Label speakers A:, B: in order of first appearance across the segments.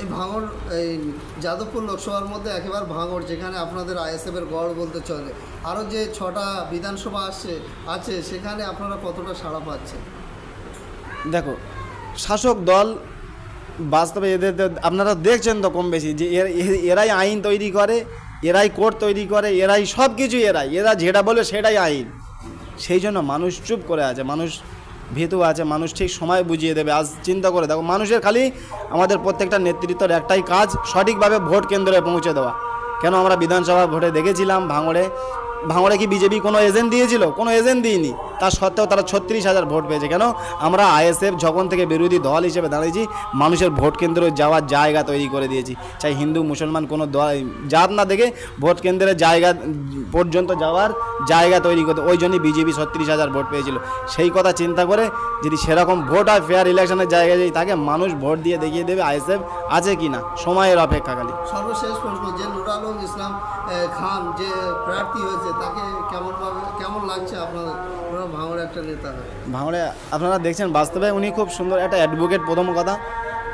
A: এই ভাঙর, এই যাদবপুর লোকসভার মধ্যে একেবারে ভাঙর, যেখানে আপনাদের আইএসএফের গড় বলতে চলে। আরও যে ছটা বিধানসভা আসছে, আছে, সেখানে আপনারা কতটা সাড়া পাচ্ছেন?
B: দেখো, শাসক দল বাস্তবে এদের আপনারা দেখছেন তো কম বেশি যে এর- এরাই আইন তৈরি করে, এরাই কোর্ট তৈরি করে, এরাই সব কিছু এরাই। এরা যেটা বলে সেটাই আইন। সেই জন্য মানুষ চুপ করে আছে, মানুষ ভীতু আছে, মানুষ ঠিক সময় বুঝিয়ে দেবে। আজ চিন্তা করে দেখো, মানুষের খালি আমাদের প্রত্যেকটা নেতৃত্বের একটাই কাজ, সঠিকভাবে ভোট কেন্দ্রে পৌঁছে দেওয়া। কেন আমরা বিধানসভা ভোটে দেখেছিলাম ভাঙড়ে? ভাঙড়ে কি বিজেপি কোনো এজেন্ট দিয়েছিল? কোনো এজেন্ট দিইনি। তা সত্ত্বেও তারা ছত্রিশ হাজার ভোট পেয়েছে। কেন? আমরা আইএসএফ যখন থেকে বিরোধী দল হিসেবে দাঁড়িয়েছি, মানুষের ভোট কেন্দ্রে যাওয়ার জায়গা তৈরি করে দিয়েছি। চাই হিন্দু, মুসলমান কোনো দল জাত না দেখে ভোট কেন্দ্রের জায়গা পর্যন্ত যাওয়ার জায়গা তৈরি করতে। ওই জন্যই বিজেপি ছত্রিশ হাজার ভোট পেয়েছিল। সেই কথা চিন্তা করে যদি সেরকম ভোট হয় ফেয়ার ইলেকশনের জায়গায় যদি তাকে মানুষ ভোট দিয়ে দেখিয়ে দেবে আইএসএফ আছে কি না। সময়ের অপেক্ষা খালি।
A: সর্বশেষ প্রশ্ন, যে ইসলাম খান যে প্রার্থী হয়েছে, তাকে কেমনভাবে কেমন লাগছে আপনাদের?
B: ভাঙড়ে, আপনারা দেখছেন, বাস্তবে উনি খুব সুন্দর একটা অ্যাডভোকেট প্রথম কথা।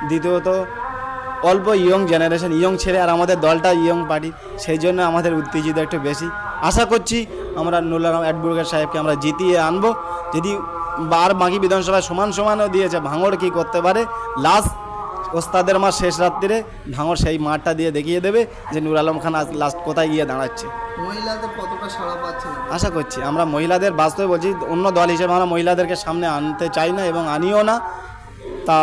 B: দ্বিতীয়ত, অল্প ইয়ং জেনারেশন ইয়ং ছেলে আর আমাদের দলটা ইয়ং পার্টি সেই জন্য আমাদের উত্তেজিত একটু বেশি। আশা করছি আমরা নুলারাম অ্যাডভোকেট সাহেবকে আমরা জিতিয়ে আনব। যদি বার বাকি বিধানসভায় সমান সমানও দিয়েছে, ভাঙড় কী করতে পারে? লাস্ট ওস্তাদের মা শেষ রাত্রিরে ভাঙর সেই মাঠটা দিয়ে দেখিয়ে দেবে যে নুর আলম খান আজ লাস্ট কোথায় গিয়ে দাঁড়াচ্ছে।
A: মহিলাদের কতটা সাড়া পাচ্ছেন
B: আশা করছি আমরা মহিলাদের বাস্তবে বলছি অন্য দল হিসেবে আমরা মহিলাদেরকে সামনে আনতে চাই না এবং আনিও না। তা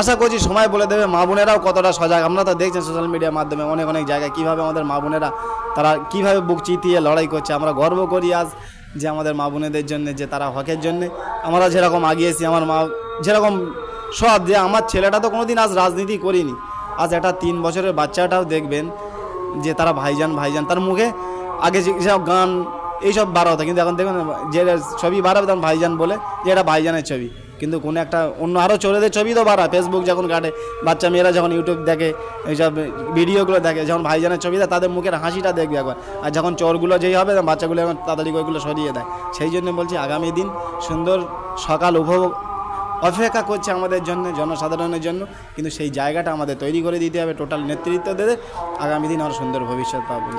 B: আশা করছি সময় বলে দেবে মা বোনেরাও কতটা সজাগ। আমরা তো দেখছেন সোশ্যাল মিডিয়ার মাধ্যমে অনেক অনেক জায়গায় কীভাবে আমাদের মা বোনেরা তারা কীভাবে বুক চিতিয়ে লড়াই করছে। আমরা গর্ব করি আজ যে আমাদের মা বোনেদের জন্য যে তারা হকের জন্যে। আমরা যেরকম আগিয়েছি আমার মা যেরকম সব যে আমার ছেলেটা তো কোনোদিন আজ রাজনীতি করিনি। আজ একটা তিন বছরের বাচ্চাটাও দেখবেন যে তারা ভাইজান ভাইজান। তার মুখে আগে যেসব গান, এইসব বার হতো। কিন্তু এখন দেখুন, যে ছবি বার হবে তখন ভাইজান বলে যে এটা ভাইজানের ছবি। কিন্তু কোনো একটা অন্য আরও চোরেদের ছবি তো বাড়া ফেসবুক যখন কাটে, বাচ্চা মেয়েরা যখন ইউটিউব দেখে, এইসব ভিডিওগুলো দেখে, যখন ভাইজানের ছবি দেয়, তাদের মুখের হাসিটা দেখবে একবার। আর যখন চোরগুলো যেই হবে বাচ্চাগুলো এখন তাড়াতাড়ি ওইগুলো সরিয়ে দেয়। সেই জন্য বলছি আগামী দিন সুন্দর সকাল উপভোগ অপেক্ষা করছে আমাদের জন্য, জনসাধারণের জন্য। কিন্তু সেই জায়গাটা আমাদের তৈরি করে দিতে হবে টোটাল নেতৃত্ব দেবে। আগামী দিন আরও সুন্দর ভবিষ্যৎ পাবো।